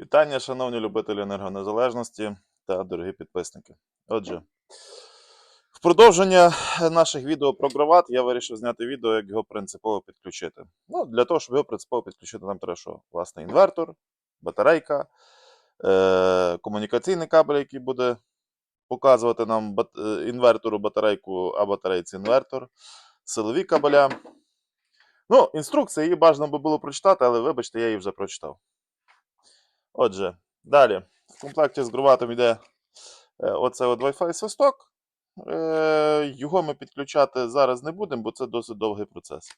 Вітання, шановні любителі енергонезалежності та дорогі підписники. Отже, в продовження наших відео про грават я вирішив зняти відео, як його принципово підключити. Ну, для того, щоб його принципово підключити, нам треба що? Власне, інвертор, батарейка, е- комунікаційний кабель, який буде показувати нам бат- е, інвертору батарейку, а батарейці інвертор, силові кабеля. Ну, інструкція її бажано би було прочитати, але вибачте, я її вже прочитав. Отже, далі. В комплекті з граватом йде е, оце от Wi-Fi свисток. Е, Його ми підключати зараз не будемо, бо це досить довгий процес.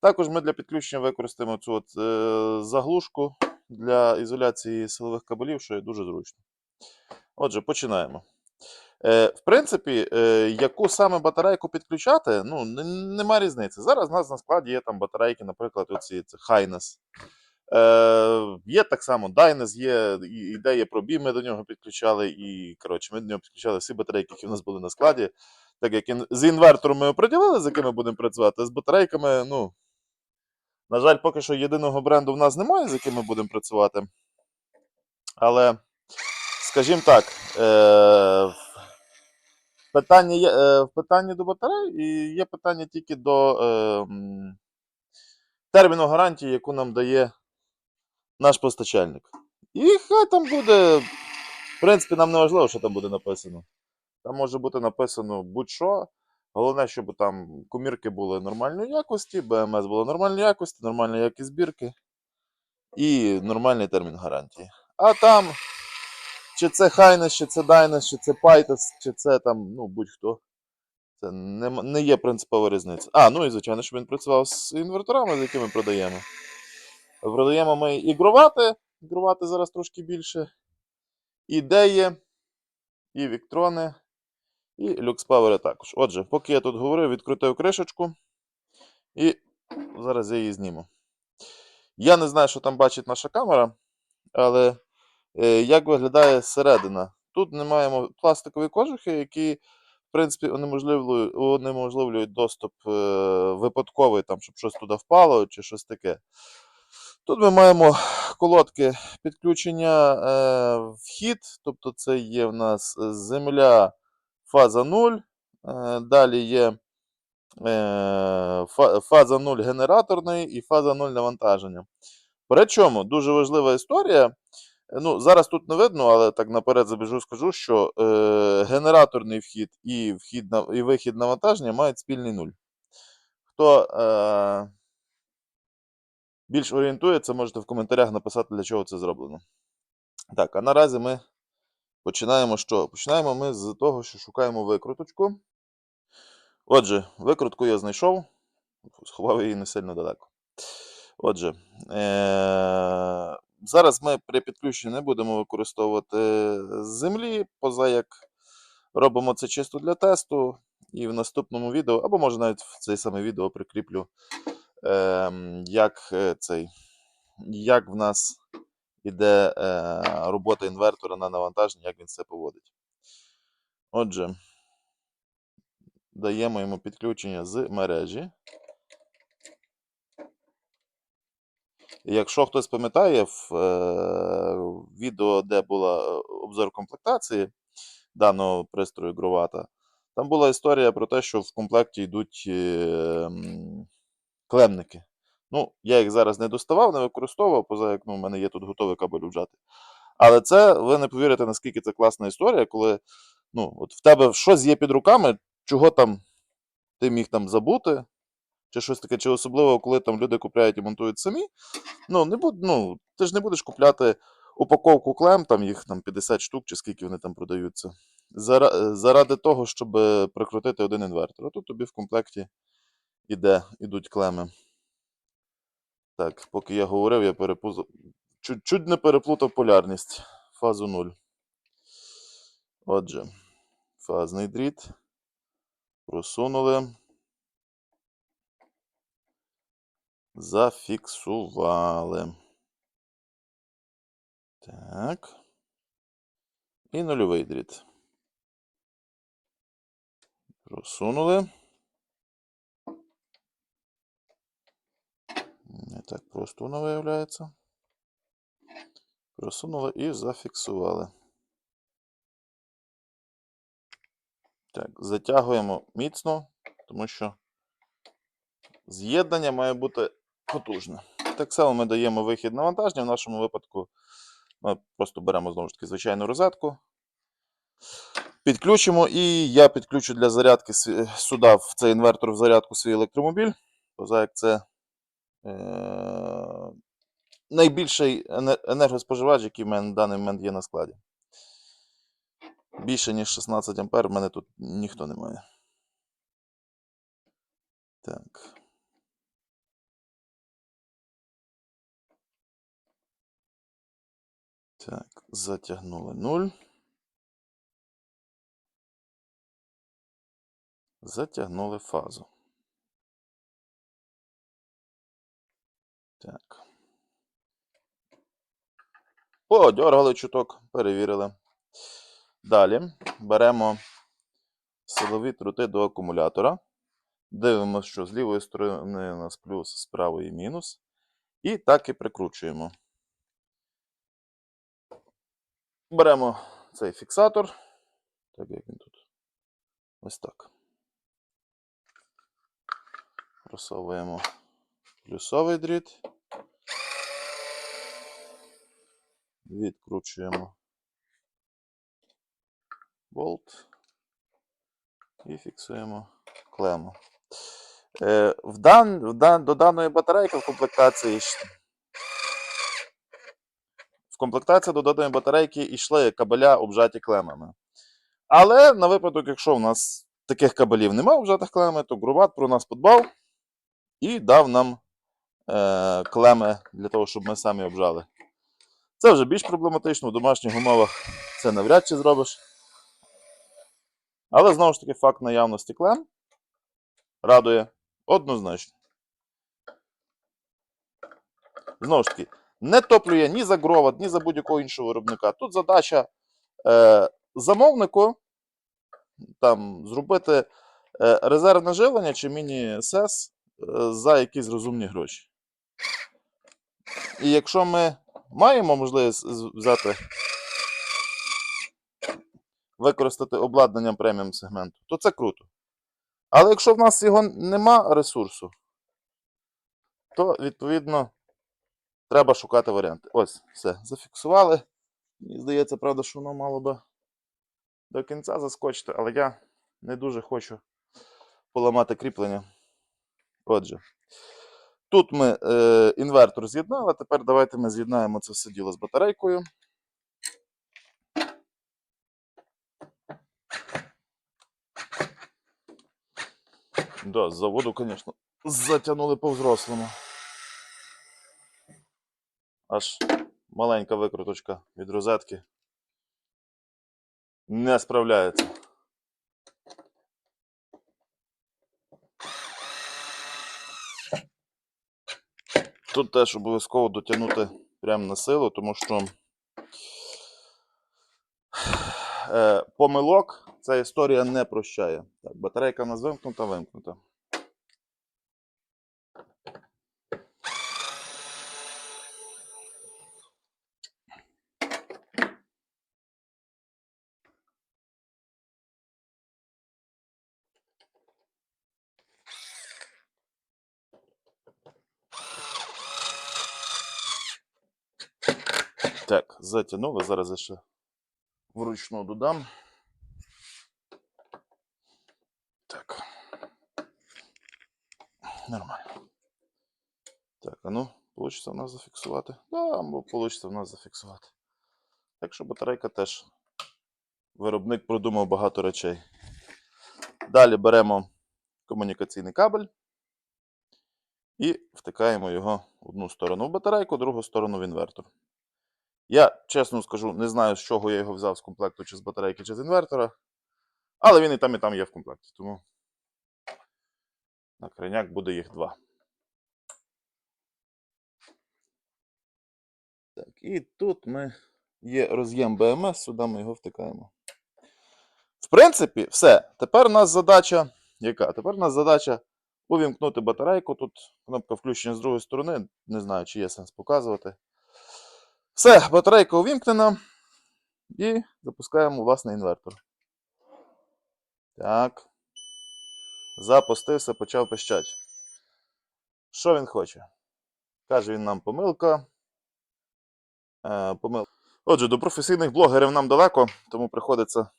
Також ми для підключення використаємо цю от, е, заглушку для ізоляції силових кабелів, що є дуже зручно. Отже, починаємо. В принципі, яку саме батарейку підключати, ну, н- нема різниці. Зараз у нас на складі є там батарейки, наприклад, оці це. Е, є так само Dynes, є ідея про бій, ми до нього підключали, і коротше, ми до нього підключали всі батарейки, які в нас були на складі. Так як з інвертором ми оприділили, з якими будемо працювати, з батарейками, ну. На жаль, поки що єдиного бренду в нас немає, з яким ми будемо працювати. Але, скажімо так, е, питання є, е, в питанні до батарей і є питання тільки до е, терміну гарантії, яку нам дає наш постачальник. І хай там буде. В принципі, нам не важливо, що там буде написано. Там може бути написано будь-що. Головне, щоб там комірки були нормальної якості, БМС було нормальної якості, нормальна якість збірки і нормальний термін гарантії. А там, чи це Highness, чи це Dynas, чи це Python, чи це там, ну, будь-хто. Це не, не є принципова різниця. А, ну і звичайно, щоб він працював з інверторами, з якими продаємо. Продаємо ми і гровати. Зараз трошки більше. І Деє, і Віктрони, і LuxPower також. Отже, поки я тут говорив, відкрутив кришечку. І зараз я її зніму. Я не знаю, що там бачить наша камера, але е, як виглядає зсередина. Тут ми маємо пластикові кожухи, які, в принципі, унеможливлюють, унеможливлюють доступ е, випадковий, там, щоб щось туди впало чи щось таке. Тут ми маємо колодки підключення е, вхід, тобто це є в нас земля фаза 0. Е, далі є е, фаза 0 генераторний і фаза 0 навантаження. Причому дуже важлива історія. Ну, зараз тут не видно, але так наперед забіжу, скажу, що е, генераторний вхід і, вхід на, і вихід навантаження мають спільний нуль. Хто е, більш орієнтується, можете в коментарях написати, для чого це зроблено. Так, а наразі ми починаємо що? Починаємо ми з того, що шукаємо викруточку. Отже, викрутку я знайшов, сховав її не сильно далеко. Отже, е- зараз ми при підключенні не будемо використовувати землі, поза як робимо це чисто для тесту. І в наступному відео, або може навіть в це саме відео прикріплю, ем, як е, цей, як в нас іде е, робота інвертора на навантаження, як він це поводить. Отже, даємо йому підключення з мережі. Якщо хтось пам'ятає, в е, відео, де була е, обзор комплектації даного пристрою Гровата, там була історія про те, що в комплекті йдуть е, клемники. Ну, я їх зараз не доставав, не використовував, поза як ну, в мене є тут готовий кабель вжати. Але це, ви не повірите, наскільки це класна історія, коли ну, от в тебе щось є під руками, чого там ти міг там забути, чи щось таке, чи особливо, коли там люди купляють і монтують самі. Ну, не буд, ну, ти ж не будеш купляти упаковку клем, там їх там 50 штук, чи скільки вони там продаються. Заради того, щоб прикрутити один інвертор. А тут тобі в комплекті іде, ідуть клеми. Так, поки я говорив, я перепузав. Чуть, чуть не переплутав полярність. Фазу 0. Отже, фазний дріт. Просунули. Зафіксували. Так. І нульовий дріт. Просунули. Так просто воно виявляється. Просунули і зафіксували. Так, затягуємо міцно, тому що з'єднання має бути потужне. Так само ми даємо вихід навантаження. В нашому випадку ми просто беремо знову ж таки звичайну розетку. Підключимо, і я підключу для зарядки сюди в цей інвертор в зарядку свій електромобіль. Поза як це найбільший енергоспоживач, який в мене на даний момент є на складі. Більше, ніж 16 ампер, в мене тут ніхто не має. Так. Так, затягнули 0. Затягнули фазу. Так. Подергали чуток, перевірили. Далі беремо силові трути до акумулятора. Дивимося, що з лівої сторони у нас плюс, з правої мінус. І так і прикручуємо. Беремо цей фіксатор. Так як він тут. Ось так. Просовуємо плюсовий дріт. Відкручуємо болт і фіксуємо клему. Е, в дан, в дан, до даної батарейки в комплектації в комплектації до даної батарейки йшли кабеля обжаті клемами. Але на випадок, якщо в нас таких кабелів немає обжатих клемами, то Груват про нас подбав і дав нам е, клеми для того, щоб ми самі обжали. Це вже більш проблематично в домашніх умовах це навряд чи зробиш. Але знову ж таки, факт наявності клем радує однозначно. Знову ж таки, не топлює ні за Гроват, ні за будь-якого іншого виробника. Тут задача е, замовнику там, зробити е, резервне живлення чи міні-сес е, за якісь розумні гроші. І якщо ми маємо можливість взяти, використати обладнання преміум сегменту, то це круто. Але якщо в нас його нема ресурсу, то відповідно треба шукати варіанти. Ось, все, зафіксували. Мені здається, правда, що воно мало би до кінця заскочити, але я не дуже хочу поламати кріплення. Отже, тут ми е, інвертор з'єднали. Тепер давайте ми з'єднаємо це все діло з батарейкою. Да, з заводу, звісно, затягнули по-взрослому. Аж маленька викруточка від розетки не справляється. Тут теж обов'язково дотягнути прямо на силу, тому що е, помилок ця історія не прощає. Так, батарейка в нас вимкнута, вимкнута. Так. Зараз я ще вручну додам. Так. Нормально. Так, а ну, вийде в нас зафіксувати? Да, вийде в нас зафіксувати. Так що батарейка теж. Виробник продумав багато речей. Далі беремо комунікаційний кабель і втикаємо його одну сторону в батарейку, другу сторону в інвертор. Я чесно скажу, не знаю, з чого я його взяв з комплекту, чи з батарейки, чи з інвертора. Але він і там, і там є в комплекті. Тому на крайняк буде їх два. Так, і тут ми є роз'єм BMS, сюди ми його втикаємо. В принципі, все. Тепер у нас задача. Яка? Тепер у нас задача увімкнути батарейку. Тут кнопка включення з другої сторони. Не знаю, чи є сенс показувати. Все, батарейка увімкнена. І запускаємо власний інвертор. Так. Запустився, почав пищати. Що він хоче? Каже він нам помилка. Е, помилка. Отже, до професійних блогерів нам далеко, тому приходиться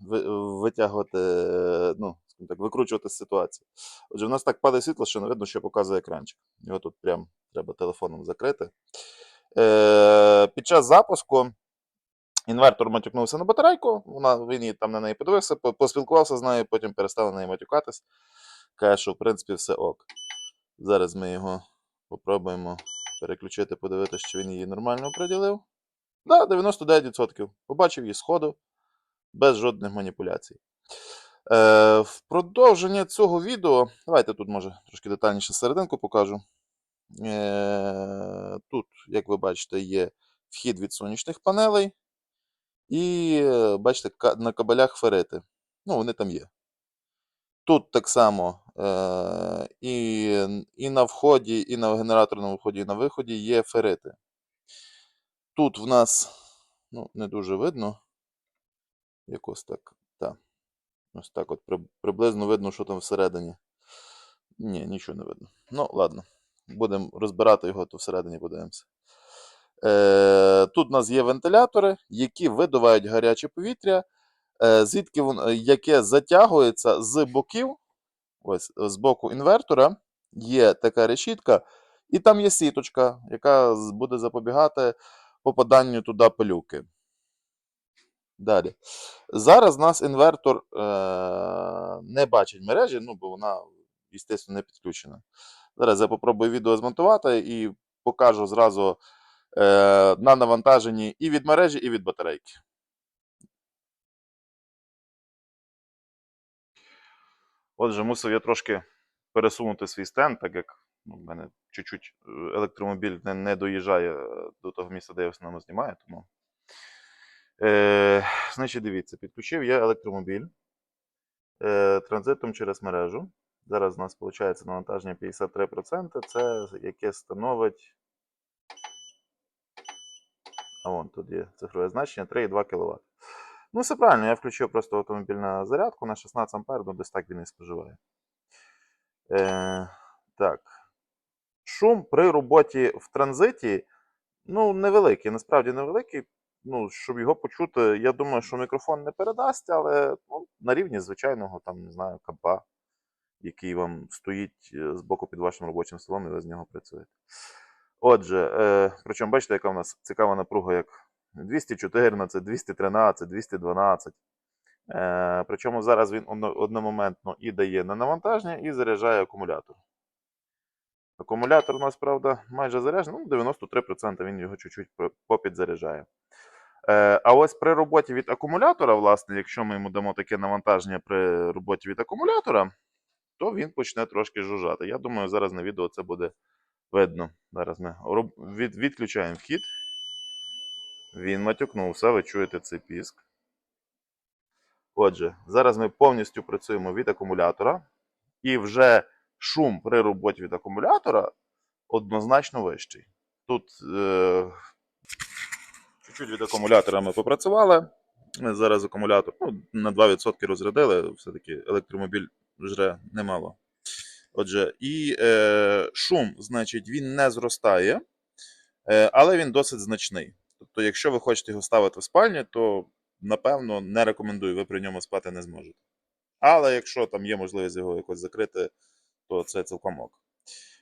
витягувати, ну, так, викручувати з ситуації. Отже, в нас так падає світло, що не видно, що показує екранчик. Його тут прям треба телефоном закрити. Е, під час запуску інвертор матюкнувся на батарейку, вона, він її там на неї подивився, поспілкувався з нею, потім перестав на неї матюкатись. Каже, що в принципі все ок. Зараз ми його попробуємо переключити, подивитися, чи він її нормально приділив. Да, 99%. Побачив її сходу, без жодних маніпуляцій. Е, в продовження цього відео, давайте тут, може, трошки детальніше серединку покажу. Е, тут, як ви бачите, є вхід від сонячних панелей. І е, бачите, на кабелях ферити. Ну, вони там є. Тут так само е, і, і на вході, і на генераторному вході, і на виході є ферити. Тут в нас, ну, не дуже видно. Якось так. Та. Ось так от приблизно видно, що там всередині. Ні, нічого не видно. Ну, ладно. Будемо розбирати його, то всередині подивимося. Е, тут у нас є вентилятори, які видувають гаряче повітря, е, звідки воно, яке затягується з боків. Ось з боку інвертора є така решітка, і там є сіточка, яка буде запобігати попаданню туди пилюки. Далі. Зараз нас інвертор е- не бачить мережі, ну, бо вона, звісно, не підключена. Зараз я попробую відео змонтувати і покажу зразу е- на навантаженні і від мережі, і від батарейки. Отже, мусив я трошки пересунути свій стенд, так як ну, в мене чуть-чуть е, електромобіль не, не доїжджає е, до того місця, де я в основному знімаю. Тому. Е, значить, дивіться, підключив я електромобіль е, транзитом через мережу. Зараз у нас виходить навантаження 53%, це яке становить. А вон тут є цифрове значення 3,2 кВт. Ну, все правильно, я включив просто автомобіль на зарядку на 16 А, ну десь так він і споживає. Е, так. Шум при роботі в транзиті ну, невеликий, насправді невеликий. Ну, щоб його почути, я думаю, що мікрофон не передасть, але ну, на рівні звичайного, там, не знаю, компа, який вам стоїть е, збоку під вашим робочим столом, і ви з нього працюєте. Отже, е, причому бачите, яка в нас цікава напруга, як 214, 213, 212. Е, причому зараз він одномоментно і дає на навантаження, і заряджає акумулятор. Акумулятор у нас, правда, майже заряджений, ну, 93% він його чуть-чуть попідзаряджає. Е, а ось при роботі від акумулятора, власне, якщо ми йому дамо таке навантаження при роботі від акумулятора, то він почне трошки жужжати. Я думаю, зараз на відео це буде видно. Зараз ми від, відключаємо вхід. Він матюкнувся, ви чуєте цей піск. Отже, зараз ми повністю працюємо від акумулятора, і вже шум при роботі від акумулятора однозначно вищий. Тут е, чуть-чуть від акумулятора ми попрацювали. Ми зараз акумулятор ну, на 2% розрядили, все-таки електромобіль жре немало. Отже, і е, шум, значить, він не зростає, е, але він досить значний. Тобто, якщо ви хочете його ставити в спальні, то напевно не рекомендую, ви при ньому спати не зможете. Але якщо там є можливість його якось закрити, то це цілком ок.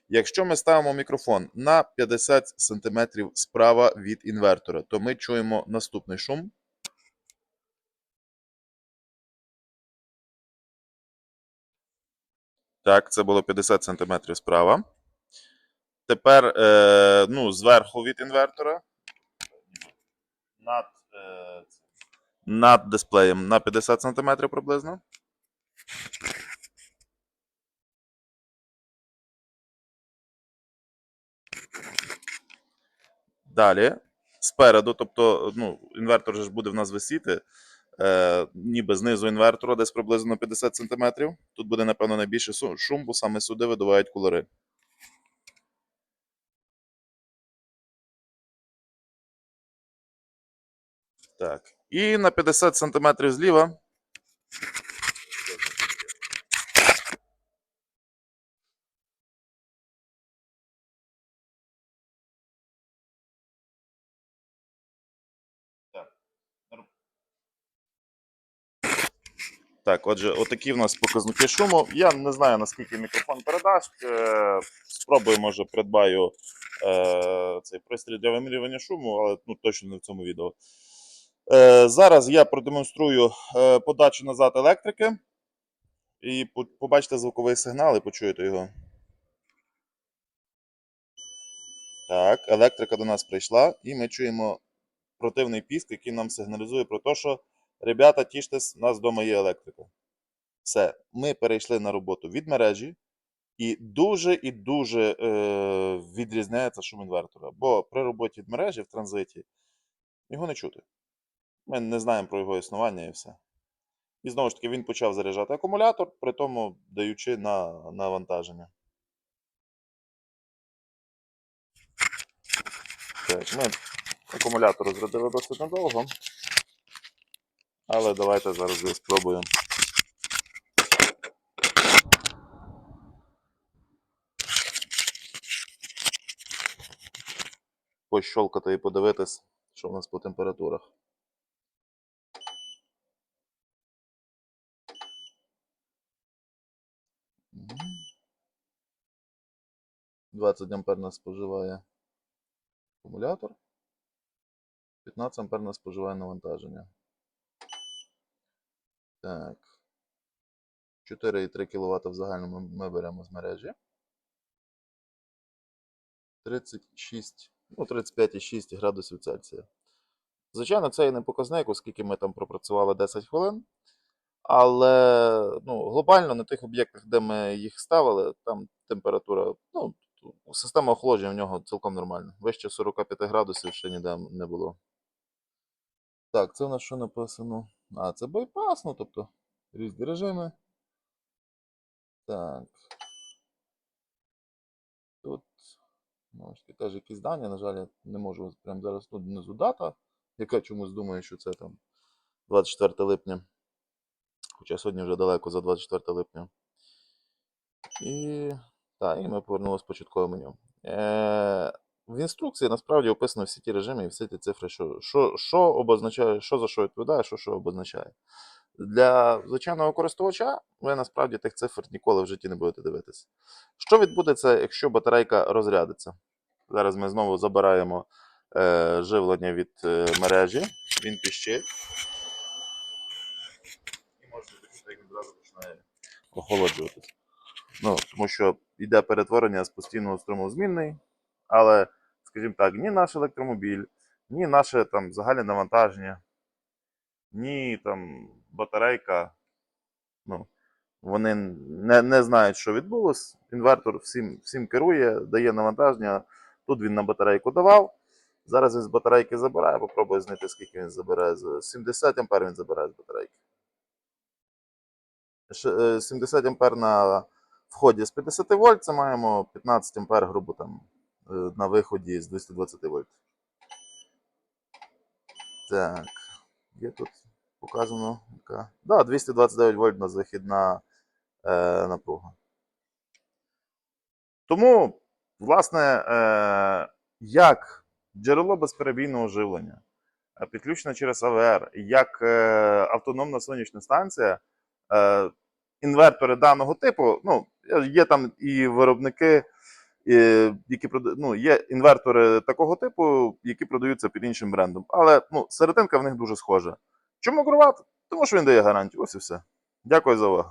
Якщо ми ставимо мікрофон на 50 см справа від інвертора, то ми чуємо наступний шум. Так, це було 50 см справа. Тепер е, ну, зверху від інвертора. Над, е, над дисплеєм на 50 см приблизно. Далі, спереду, тобто, ну, інвертор же ж буде в нас висіти, е, ніби знизу інвертора, десь приблизно 50 см. Тут буде, напевно, найбільше шум, бо саме сюди видувають кулери. Так. І на 50 см зліва Так, отже, отакі в нас показники шуму. Я не знаю, наскільки мікрофон передасть. Е, спробую, може, придбаю е, цей пристрій для вимірювання шуму, але ну, точно не в цьому відео. Е, зараз я продемонструю подачу назад електрики. І побачите звуковий сигнал і почуєте його. Так, електрика до нас прийшла, і ми чуємо противний піск, який нам сигналізує про те, що ребята, тіштесь, у нас вдома є електрика. Все, ми перейшли на роботу від мережі, і дуже і дуже е, відрізняється шум інвертора. Бо при роботі від мережі в транзиті його не чути. Ми не знаємо про його існування і все. І знову ж таки він почав заряджати акумулятор, при тому даючи на навантаження. Так, ми акумулятор розрядили досить недовго. Але давайте зараз його спробуємо. Пощолкати і подивитись, що в нас по температурах. 20 ампер нас споживає акумулятор. 15 ампер нас споживає навантаження. Так. 4,3 кВт в загальному ми беремо з мережі. 36, ну 35,6 градусів Цельсія. Звичайно, це і не показник, оскільки ми там пропрацювали 10 хвилин. Але ну, глобально на тих об'єктах, де ми їх ставили, там температура, ну, система охолодження в нього цілком нормальна. Вище 45 градусів ще ніде не було. Так, це у нас що написано? А, це байпас, ну тобто різні режими. Так. Тут, ну, теж якісь дані, на жаль, я не можу прямо зараз тут внизу дата, яка чомусь думає, що це там 24 липня. Хоча сьогодні вже далеко за 24 липня. І. Так, і ми повернулися в початкове меню. Е, в інструкції насправді описано всі ті режими і всі ті цифри, що, що, що обозначає, що за що відповідає, що що обозначає. Для звичайного користувача ви насправді тих цифр ніколи в житті не будете дивитися. Що відбудеться, якщо батарейка розрядиться? Зараз ми знову забираємо е, живлення від е, мережі, він піщить. І можете почути, як він одразу починає охолоджуватися. Ну, тому що йде перетворення з постійного струму змінний, але, скажімо так, ні наш електромобіль, ні наше там загальне навантаження, ні там батарейка, ну, вони не, не знають, що відбулось. Інвертор всім, всім керує, дає навантаження. Тут він на батарейку давав. Зараз він з батарейки забирає, попробую знайти, скільки він забирає. 70 ампер він забирає з батарейки. Е, 70 ампер на вході з 50 вольт, це маємо 15 ампер, грубо там, е, на виході з 220 вольт. Так, є тут показано яка. Да, 229 вольт на західна е, напруга. Тому, власне, е, як джерело безперебійного живлення, е, підключено через АВР, як е, автономна сонячна станція, е, інвертори даного типу, ну, є там і виробники, які ну, є інвертори такого типу, які продаються під іншим брендом. Але ну, серединка в них дуже схожа. Чому Гроват? Тому що він дає гарантію. Ось і все. Дякую за увагу.